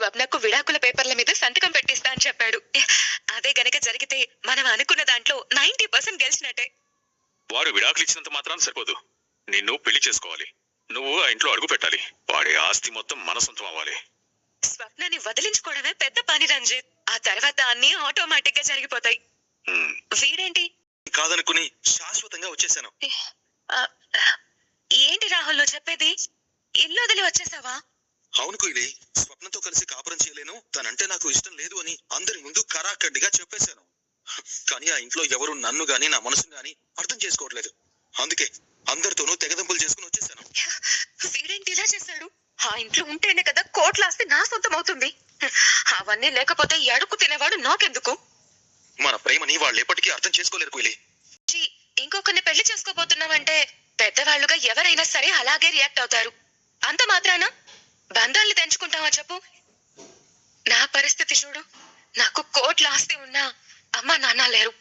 స్వప్నకు విడాకుల పేపర్ల మీద సంతకం పెట్టిస్తా అని చెప్పాడు. అదే గనక జరిగితే మనం అనుకున్న దాంట్లో నైన్టీ పర్సెంట్ గెలిచినట్టే. వాడు విడాకులు ఇచ్చినంత మాత్రాన సరిపోదు. నిన్ను పెళ్ళి చేసుకోవాలి. నువ్వు ఆ ఇంట్లో అడుగు పెట్టాలి. వాడి ఆస్తి మొత్తం మన సొంతం అవ్వాలి. స్వప్నాన్ని వదిలించుకోవడమే పెద్ద పని రంజిత్. ఆ తర్వాత అన్ని ఆటోమేటిక్గా జరిగిపోతాయి. వీడేంటి? కాదనుకుని శాశ్వతంగా వచ్చేసాను. ఏంటి రాహుల్ నువ్వు చెప్పేది? ఇల్లు వదిలి వచ్చేసావా? అవును కుయిలి స్వప్నతో కలిసి కాపురం చేయలేను. తనంటే నాకు ఇష్టం లేదు అని అందరి ముందు కరాఖండిగా చెప్పేశాను. కానీ ఆ ఇంట్లో ఎవరు నన్ను గాని నా మనసును గాని అర్థం చేసుకోవట్లేదు. అందుకే అందరితోనూ తెగదంపులు చేసుకుని వచ్చేసాను వీడేంటి ఇలా చేశాడు? ఆ ఇంట్లో ఉంటేనే కదా కోట్ల ఆస్తి నా సొంతం అవుతుంది. అవన్నీ లేకపోతే అడుగు తినేవాడు నాకెందుకు? మన ప్రేమని వాళ్ళు ఎప్పటికీ అర్థం చేసుకోలేరు కుయిలి. ఛీ, ఇంకొకరిని పెళ్ళి చేసుకోబోతున్నావంటే పెద్దవాళ్ళుగా ఎవరైనా సరే అలాగే రియాక్ట్ అవుతారు. అంత మాత్రాన? బంధాల్ని తెంచుకుంటావా చెప్పు? నా పరిస్థితి చూడు. నాకు కోట్ల ఆస్తి ఉన్నా అమ్మ నాన్న లేరు.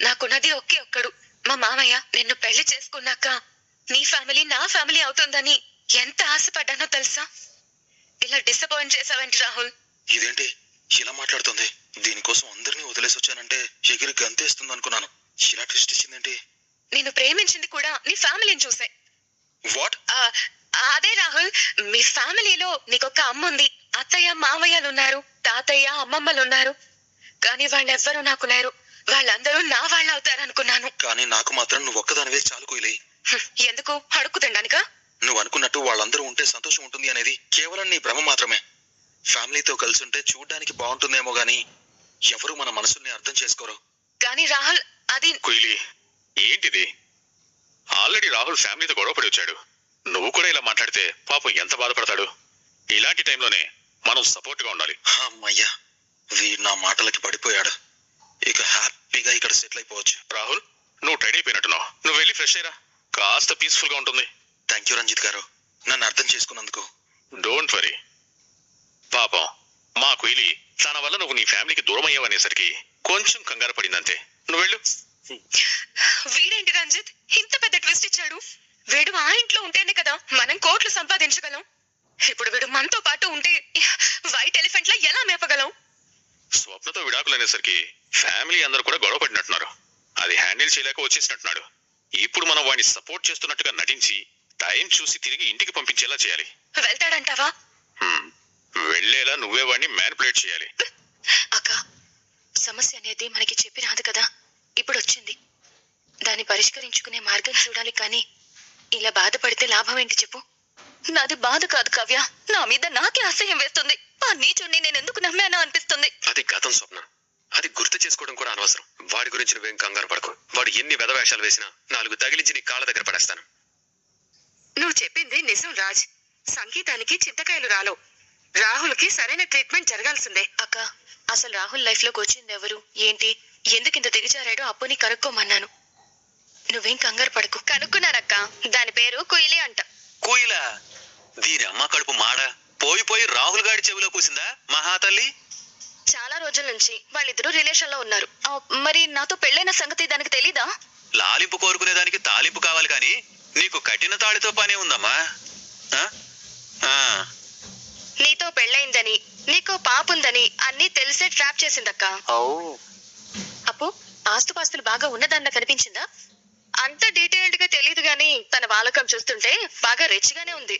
నాకున్నది ఒకే ఒక్కడు. మా మామయ్య నిన్ను పెళ్ళి చేసుకున్నాక నీ ఫ్యామిలీ నా ఫ్యామిలీ అవుతుందని ఎంత ఆశపడ్డానో తెలుసా? ఇలా డిసప్పాయింట్ చేసావేంటి రాహుల్? ఇదేంటి? ఇలా మాట్లాడుతుంది. దీనికోసం అందరినీ వదిలేసి వచ్చానంటే ఎగిరి గంతేస్తుంది అనుకున్నాను. ఇలా ట్విస్ట్ ఇచ్చిందేంటి? నేను ప్రేమించింది కూడా నీ ఫ్యామిలీని చూసే. వాట్? అదే రాహుల్ మీ ఫ్యామిలీలో నీకొక అమ్మ ఉంది. అత్తయ్య మామయ్యలు ఉన్నారు. తాతయ్య అమ్మమ్మలు ఉన్నారు. కానీ వాళ్ళెవ్వరూ నాకు లేరు. వాళ్ళందరూ నా వాళ్ళు అవుతారనుకున్నాను. కానీ నాకు మాత్రం నువ్వు ఒక్కదానివే చాలు కుయిలి ఎందుకు? అడుక్కు తినడానికా? నువ్వు అనుకున్నట్టు వాళ్ళందరూ ఉంటే సంతోషం ఉంటుంది అనేది కేవలం నీ భ్రమ మాత్రమే. ఫ్యామిలీతో కలిసి ఉంటే చూడ్డానికి బాగుంటుందేమో గాని ఎవరు మన మనసుల్ని అర్థం చేసుకోరు. కానీ రాహుల్ అది కుయిలి ఏంటిది? ఆల్రెడీ రాహుల్ ఫ్యామిలీతో గొడవపడి వచ్చాడు. నువ్వు కూడా ఇలా మాట్లాడితే పాపం ఎంత బాధపడతాడు? ఇలాంటి టైంలోనే మనం సపోర్ట్గా ఉండాలి. అమ్మయ్యా వీడు నా మాటలకి పడిపోయాడు. ఇక హ్యాపీగా ఇక్కడ సెటిల్ అయిపోవచ్చు. రాహుల్ నువ్వు టైడ్ అయిపోయినట్టున్నావు. నువ్వు వెళ్ళి ఫ్రెష్ అయ్యరా. కాస్త పీస్ఫుల్గా ఉంటుంది. థ్యాంక్ యూ రంజిత్ గారు. నన్ను అర్థం చేసుకున్నందుకు. డోంట్ వరీ పాపం మా కుయిలి తన వల్ల నువ్వు నీ ఫ్యామిలీకి దూరం అయ్యావనేసరికి కొంచెం కంగారు పడిందంతే. నువ్వు వెళ్ళు. వీడేంటి రంజిత్? ఇంత పెద్ద ట్విస్ట్ ఇచ్చాడు. వీడు ఆ ఇంట్లో ఉంటేనే కదా మనం కోట్లు సంపాదించగలం. ఇప్పుడు వీడు మనతో పాటు ఉంటే వైట్ ఎలిఫెంట్ లా ఎలా మేపగలం? స్వప్నతో విడాకులు అనేసరికి ఫ్యామిలీ అందరూ కూడా గొడవ పడినట్టున్నారు. అది హ్యాండిల్ చేయలేక వచ్చేసినట్టున్నాడు. ఇప్పుడు మనం వాడిని సపోర్ట్ చేస్తున్నట్టుగా నటించి టైం చూసి తిరిగి ఇంటికి పంపించేలా చేయాలి. వెళ్తాడంటావా? హ్మ్. వెళ్ళేలా నువ్వే వాడిని మ్యానిపులేట్ చేయాలి. అక్క సమస్య అనేది మనకి చెప్పి రాదు కదా. ఇప్పుడు వచ్చింది. దాన్ని పరిష్కరించుకునే మార్గం చూడాలి కానీ ఇలా బాధపడితే లాభం ఏంటి చెప్పు? నాది బాధ కాదు కావ్య. నా మీద నాకే అసహ్యం వేస్తుంది. ఆ నీచుడిని నేను ఎందుకు నమ్మానో అనిపిస్తుంది? అది గతం స్వప్న. అది గుర్తు చేసుకోవడం కూడా అనవసరం. వాడి గురించి నువ్వేం కంగారు పడకు. వాడు ఎన్ని వెధవేషాలు వేసినా నాలుగు తగిలించి నీ కాళ్ళ దగ్గర పడేస్తాను. నువ్వు చెప్పింది నిజం రాజ్. సంగీతానికి చింతకాయలు రాలో. రాహుల్కి సరైన ట్రీట్మెంట్ జరగాల్సిందే. అక్క అసలు రాహుల్ లైఫ్లోకి వచ్చింది ఎవరు? ఏంటి? ఎందుకు ఇంత దిగజారాడో అప్పుని కనుక్కోమన్నాను. నువ్వేం కంగారు పడకు. కనుక్కున్నానక్క దాని పేరు కుయిలి అంట. కోయిలా? దీని అమ్మ కడుపు మాడ. పోయి పోయి రాహుల్ గాడి చెవిలో కూసిందా? మహాతల్లి చాలా రోజుల నుంచి వాళ్ళిద్దరూ రిలేషన్లో ఉన్నారు. ఆ, మరి నాతో పెళ్ళైన సంగతి దానికి తెలీదా? లాలింపు కోరుకునేదానికి తాలింపు కావాలి కానీ నీకు కఠిన తాళితో పనే ఉందమ్మా. ఆ? ఆ. నీతో పెళ్ళైందని నీకో పాపుందని అన్నీ తెలిసే ట్రాప్ చేసిందక్క. అప్పు ఆస్తుపాస్తులు బాగా ఉన్నదానిలా కనిపించిందా? అంత డీటెయిల్డ్గా తెలియదు గాని తన వాలకం చూస్తుంటే బాగా రిచ్ గానే ఉంది.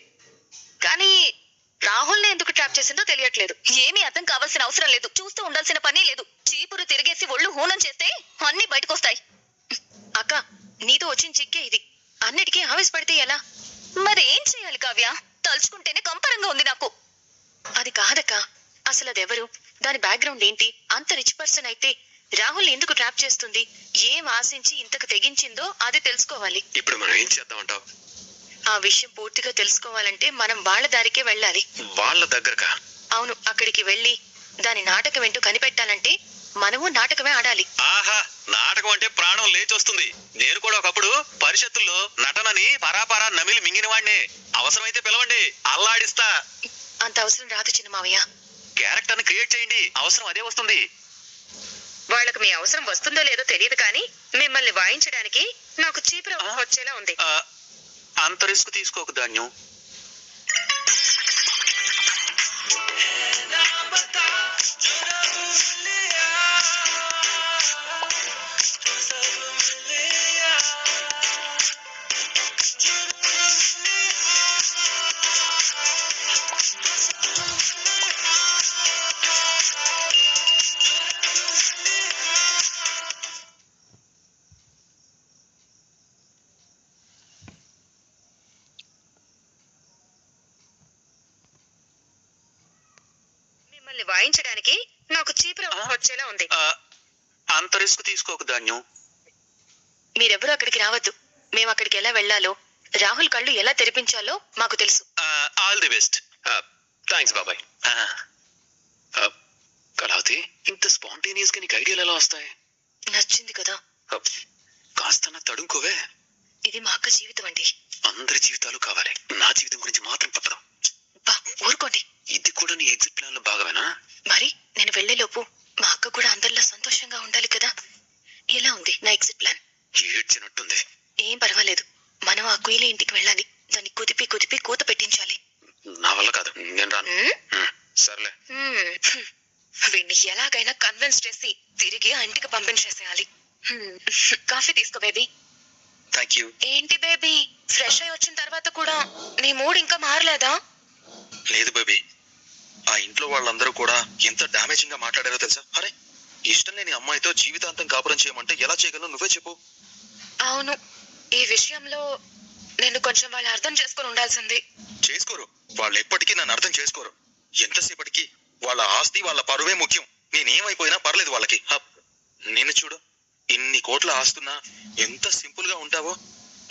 కానీ రాహుల్ని ఎందుకు ట్రాప్ చేసిందో తెలియట్లేదు. ఏమీ అర్థం కావాల్సిన అవసరం లేదు. చూస్తూ ఉండాల్సిన పని లేదు. చీపురు తిరిగేసి ఒళ్ళు హూనం చేస్తే అన్ని బయటకొస్తాయి. అక్క నీతో వచ్చిన చిక్కే ఇది. అన్నిటికీ ఆవేశపడితే ఎలా? మరి ఏం చేయాలి కావ్య? తలుచుకుంటేనే కంపరంగా ఉంది నాకు. అది కాదక్క. అసలు అదెవరు? దాని బ్యాక్గ్రౌండ్ ఏంటి? అంత రిచ్ పర్సన్ అయితే రాహుల్ ఎందుకు ట్రాప్ చేస్తుంది? ఏం ఆశించి ఇంతకు తెగించిందో అది తెలుసుకోవాలి. ఇప్పుడు మనం ఏం చేద్దామంటావు ఆ విషయం పూర్తిగా తెలుసుకోవాలంటే మనం వాళ్ళ దారికే వెళ్ళాలి. వాళ్ళ దగ్గరకా? అవును అక్కడికి వెళ్ళి దాని నాటకం ఏంటో కనిపెట్టాలంటే మనము నాటకమే ఆడాలి. ఆహా నాటకం అంటే ప్రాణం లేచొస్తుంది. నేను కూడా ఒకప్పుడు పరిషత్తుల్లో నటనని పరాపరా నమిలి మింగిన వాడినే అవసరమైతే పిలవండి అల్లాడిస్తా. అంత అవసరం రాదు చిన్న మావయ్య క్యారెక్టర్ని క్రియేట్ చేయండి అవసరం అదే వస్తుంది. వాళ్ళకి మీ అవసరం వస్తుందో లేదో తెలియదు కానీ మిమ్మల్ని వాయించడానికి నాకు చీపుర వచ్చేలా ఉంది. అంత రిస్క్ తీసుకోకు ధాన్యం. మిమ్మల్ని వాయించడానికి నాకు చీపురు వచ్చేలా ఉంది. ఆ, అంత రిస్క్ తీసుకోకు ధాన్యం. మీరెవరూ అక్కడికి రావద్దు. మేము అక్కడికి ఎలా వెళ్ళాలో రాహుల్ కళ్ళు ఎలా తెరిపించాలో మాకు తెలుసు. All the best. థ్యాంక్స్ బాబాయ్. కళావతి ఇంత స్పాంటేనియస్గా నీకు ఐడియాలు ఎలా వస్తాయి? నచ్చింది కదా. కాస్త నా తడుకోవే. ఇది మా అక్క జీవితం అండి. అందరి జీవితాలు కావాలి. నా జీవితం గురించి మాత్రం చెప్పడం బా ఊరుకోండి. ఇది కూడా నీ ఎగ్జిట్ ప్లాన్లో భాగమేనా? మరి నేను వెళ్ళేలోపు మా అక్క కూడా అందరిలో సంతోషంగా ఉండాలి కదా. ఎలా ఉంది నా ఎగ్జిట్ ప్లాన్ ఏడ్చినట్టుంది. ఏం పర్వాలేదు. మనం ఆ కుయిలి ఇంటికి వెళ్ళాలి. దాన్ని కుదిపి కుదిపి కూత పెట్టించాలి. నా వల్ల కాదు. నేను రాను. సర్లే. వీడిని ఎలాగైనా కన్విన్స్ చేసి తిరిగి ఆ ఇంటికి పంపించేసేయాలి. కాఫీ తీసుకో బేబీ థ్యాంక్ యూ ఏంటి బేబీ ఫ్రెష్ అయి వచ్చిన తర్వాత కూడా నీ మూడ్ ఇంకా మారలేదా? లేదు బేబీ. ఆ ఇంట్లో వాళ్ళందరూ కూడా ఎంత డామేజింగ్గా మాట్లాడారో తెలుసా? అరే ఇష్టం లేని అమ్మాయితో జీవితాంతం కాపురం చేయమంటే ఎలా చేయగలను? నువ్వే చెప్పు. అవును. ఈ విషయంలో నేను కొంచెం వాళ్ళు అర్థం చేసుకొని ఉండాల్సింది. చేసుకోరు. వాళ్ళు ఎప్పటికీ నన్ను అర్థం చేసుకోరు. ఎంతసేపటికి వాళ్ళ ఆస్తి వాళ్ళ పరువే ముఖ్యం. నేనేమైపోయినా పర్లేదు వాళ్ళకి. నిన్ను చూడు. ఇన్ని కోట్ల ఆస్తున్నా ఎంత సింపుల్గా ఉంటావో?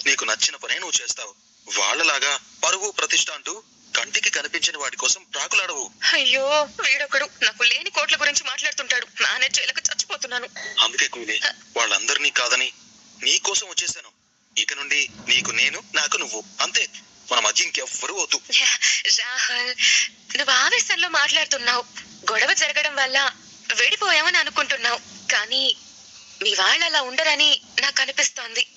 నీకు నచ్చిన పనే నువ్వు చేస్తావు. వాళ్ళలాగా పరువు ప్రతిష్ట అంటూ కంటికి కనిపించిన వాటి కోసం ప్రాకులాడవు. అయ్యో వీడొకడు. నాకు లేని కోట్ల గురించి మాట్లాడుతుంటాడు. మేనేజ్ చేయలేక చచ్చిపోతున్నాను. అందుకే కూలే వాళ్ళందరినీ కాదని నీ కోసం వచ్చేసాను. ఇక నుండి నీకు నేను నాకు నువ్వు. అంతే. మన మధ్య ఇంకెవ్వరూ వద్దు. రాహుల్ నువ్వు ఆవేశంలో మాట్లాడుతున్నావు. గొడవ జరగడం వల్ల విడిపోయామని అనుకుంటున్నావు. కానీ మీ వాళ్ళు అలా ఉండరని నాకు అనిపిస్తోంది.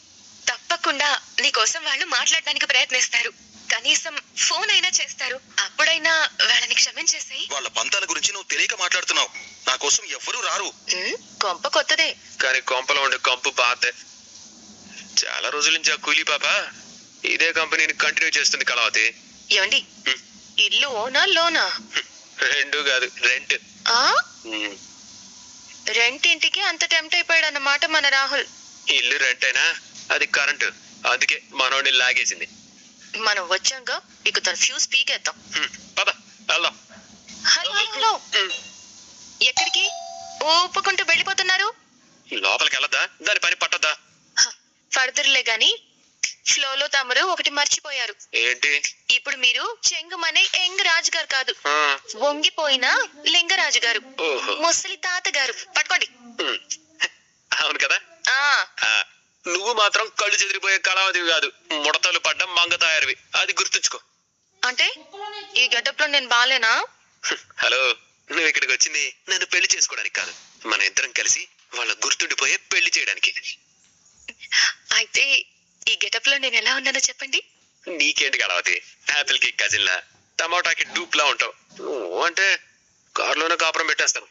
తప్పకుండా నీ కోసం వాళ్ళు మాట్లాడడానికి ప్రయత్నిస్తారు. కనీసం ఫోన్ అయినా చేస్తారు. అప్పుడైనా వాళ్ళని క్షమించేసాయి. వాళ్ళ పంతాల గురించి నువ్వు తెలియక మాట్లాడుతున్నావు. నా కోసం ఎవ్వరూ రారు. కొంప కొత్తదే. కానీ కొంపలో ఉండే కంపు పాతే. చాలా రోజుల నుంచి ఆ కూలీ పాప ఇదే కంపెనీని కంటిన్యూ చేస్తుంది కళావతి. ఏమండి. ఇల్లు ఓనా లోనా? రెండు కాదు రెంట్. ఆ? రెంటింటికి అంత టెంప్ట్ అయిపోయాడు అన్నమాట మన రాహుల్. ఇల్లు రెంట్ అయినా అది కరెంట్. అందుకే మనోడిని లాగేసింది. మనం వచ్చాక ఇక తన ఫ్యూజ్ పీకేద్దాం. హ్మ్, పద వెళ్దాం. హలో. ఎక్కడికి? ఊపుకుంటూ వెళ్ళిపోతున్నారు? లోపలికి వెళ్ళద్దా? దాని పని పట్టద్దా? హ, పడతారులే గాని ఫ్లోలో తమరు ఒకటి మర్చిపోయారు. ఏంటి? ఇప్పుడు మీరు చెంగుమనే ఎంగ రాజు గారు కాదు. వంగిపోయిన లింగరాజు గారు ముసలి తాత గారు పట్టుకోండి. అవును కదా? నువ్వు మాత్రం కళ్ళు చెదిరిపోయే కళావతివి కాదు. ముడతలు పడ్డ మంగతాయారివి. అది గుర్తుంచుకో. అంటే? ఈ గెటప్లో నేను బాలేనా? హలో నువ్వు ఇక్కడికి వచ్చింది నన్ను పెళ్ళి చేసుకోవడానికి కాదు. మన ఇద్దరం కలిసి వాళ్ళ గుర్తుండిపోయే పెళ్ళి చేయడానికి. అయితే ఈ గెటప్లో నేను ఎలా ఉన్నానో చెప్పండి. నీకేంటి కళావతి? యాపిల్కి కజిన్ లా టమాటాకి డూప్ లా ఉంటావు అంటే కారులోనే కాపురం పెట్టేస్తాను.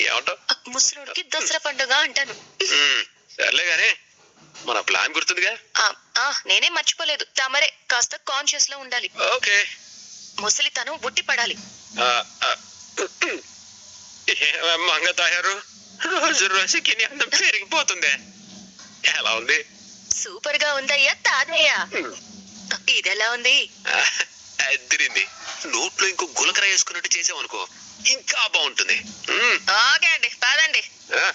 ఏమంటావు? ఆ, ముసలోడికి దసరా పండుగ అంటాను. సర్లే గానీ మన ప్లాన్ గుర్తుందిగా? ఆ, ఆ, నేనే మర్చిపోలేదు. తమరే కాస్త కాన్షియస్లో ఉండాలి. ఓకే. ముసలితనం బుట్టి పడాలి. ఆ, ఆ, మంగ తయారు? రోజు రోజుకి నీ అందం పెరిగిపోతుంది. ఎలా ఉంది? సూపర్గా ఉందయ్యా తాతయ్య. ఇదెలా ఉంది? ఆ, అదిరింది. నోట్లో ఇంకో గులకర వేసుకున్నట్టు చేసావనుకో ఇంకా బాగుంటుంది. ఓకే అండి పదండి. ఆ,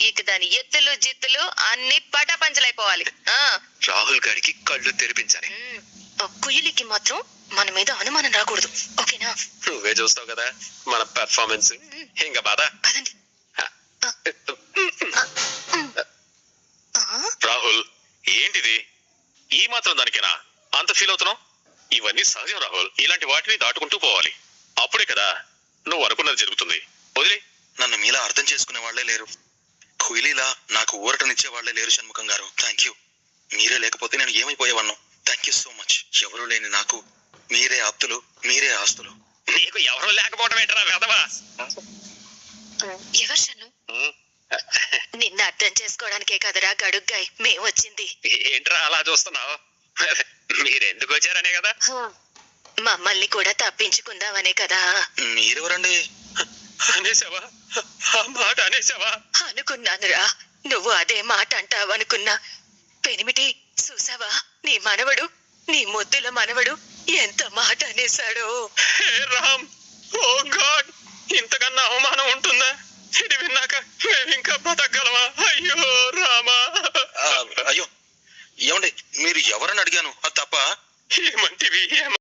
ఇక దాని ఎత్తులు జిత్తులు అన్ని పటాపంచలైపోవాలి. ఆ, రాహుల్ గారికి కళ్ళు తెరిపించాలి. ఉమ్, ఆ కుయిలికి మాత్రం మన మీద అనుమానం రాకూడదు. ఓకేనా? నువ్వే చూస్తావు కదా మన పెర్ఫార్మెన్స్ ఇంకా బాధ? పదండి. ఆ, ఆ, రాహుల్ ఏంటిది? ఈ మాత్రం దానికేనా? అంత ఫీల్ అవుతున్నావు? ఇవన్నీ సహజం రాహుల్. ఇలాంటి వాటిని దాటుకుంటూ పోవాలి. అప్పుడే కదా నువ్వు అనుకున్నది జరుగుతుంది. వదిలే. నన్ను మీలా అర్థం చేసుకునే వాళ్ళే లేరు. కుయిలీలా నాకు ఊరటనిచ్చే వాళ్ళే లేరు షణ్ముఖం గారు థ్యాంక్ యూ మీరే లేకపోతే నేను ఏమైపోయేవాళ్ళం థ్యాంక్ యూ సో మచ్ ఎవరు లేని నాకు మీరే ఆప్తులు మీరే ఆస్తులు. నీకు ఎవరూ లేకపోవడం ఏంటరా వెదవా ఎవరు షన్ను నిన్న అర్థం చేసుకోవడానికే కదరా గడుగ్గాయ్. మేం వచ్చింది. ఏంట్రా అలా చూస్తున్నావు? మీరెందుకు వచ్చారనే కదా? మమ్మల్ని కూడా తప్పించుకుందామనే కదా. మీరెవరండి అనేసావా ఆ మాట అనేసావా అనుకున్నానురా. నువ్వు అదే మాట అంటావనుకున్నా. పెనిమిటి చూసావా నీ మనవడు నీ ముద్దుల మనవడు ఎంత మాట అనేశాడో. రామ్ ఓ గాడ్ ఇంతకన్నా అవమానం ఉంటుందా? ఇది విన్నాక మేము ఇంకా బతకగలమా? అయ్యో రామా. అయ్యో ఏమండి మీరు ఎవరని అడిగాను? అది తప్ప? ఏమంటివి ఏమ